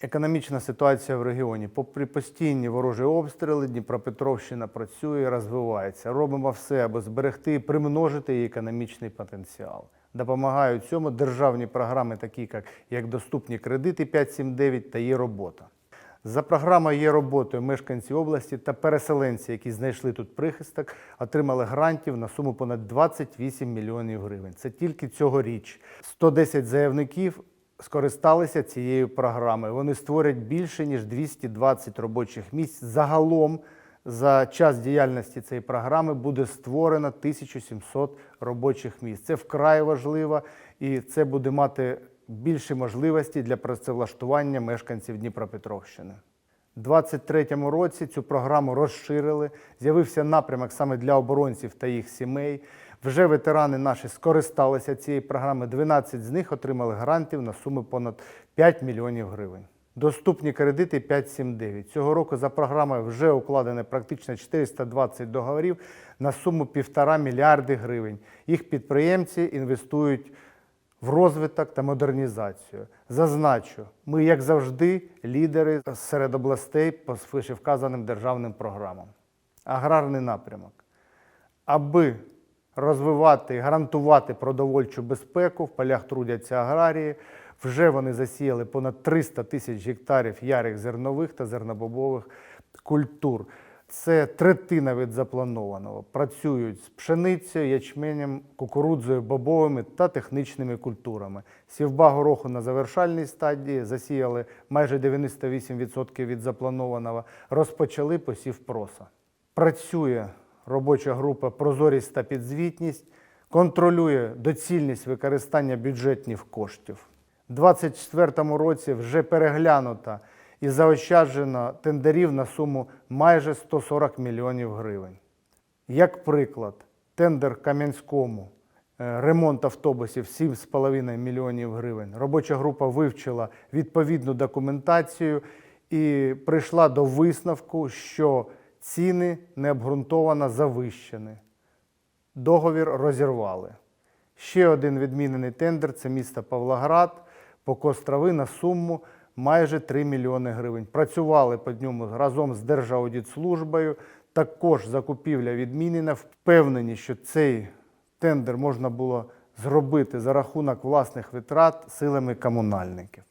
Економічна ситуація в регіоні. Попри постійні ворожі обстріли, Дніпропетровщина працює розвивається. Робимо все, аби зберегти і примножити її економічний потенціал. Допомагають цьому державні програми, такі як доступні кредити 579 та є робота. За програмою є роботою мешканці області та переселенці, які знайшли тут прихисток, отримали грантів на суму понад 28 мільйонів гривень. Це тільки цьогоріч. 110 заявників скористалися цією програмою. Вони створять більше ніж 220 робочих місць. Загалом за час діяльності цієї програми буде створено 1700 робочих місць. Це вкрай важливо і це буде мати більші можливості для працевлаштування мешканців Дніпропетровщини. У 2023 році цю програму розширили. З'явився напрямок саме для оборонців та їх сімей. Вже ветерани наші скористалися цією програмою. 12 з них отримали грантів на суму понад 5 мільйонів гривень. Доступні кредити 579. Цього року за програмою вже укладено практично 420 договорів на суму 1,5 мільярди гривень. Їх підприємці інвестують в розвиток та модернізацію. Зазначу, ми, як завжди, лідери серед областей по вказаним державним програмам. Аграрний напрямок. Аби розвивати гарантувати продовольчу безпеку, в полях трудяться аграрії. Вже вони засіяли понад 300 тисяч гектарів ярих зернових та зернобобових культур. Це третина від запланованого. Працюють з пшеницею, ячменем, кукурудзою, бобовими та технічними культурами. Сівба гороху на завершальній стадії засіяли майже 98% від запланованого. Розпочали посів проса. Працює робоча група Прозорість та підзвітність, контролює доцільність використання бюджетних коштів. У 2024 році вже переглянуто і заощаджено тендерів на суму майже 140 мільйонів гривень. Як приклад, тендер Кам'янському е, ремонт автобусів 7,5 мільйонів гривень. Робоча група вивчила відповідну документацію і прийшла до висновку, що ціни необґрунтовано завищені. Договір розірвали. Ще один відмінений тендер це місто Павлоград по Кострови на суму майже 3 мільйони гривень. Працювали по ньому разом з Держаудитслужбою. Також закупівля відмінена. Впевнені, що цей тендер можна було зробити за рахунок власних витрат силами комунальників.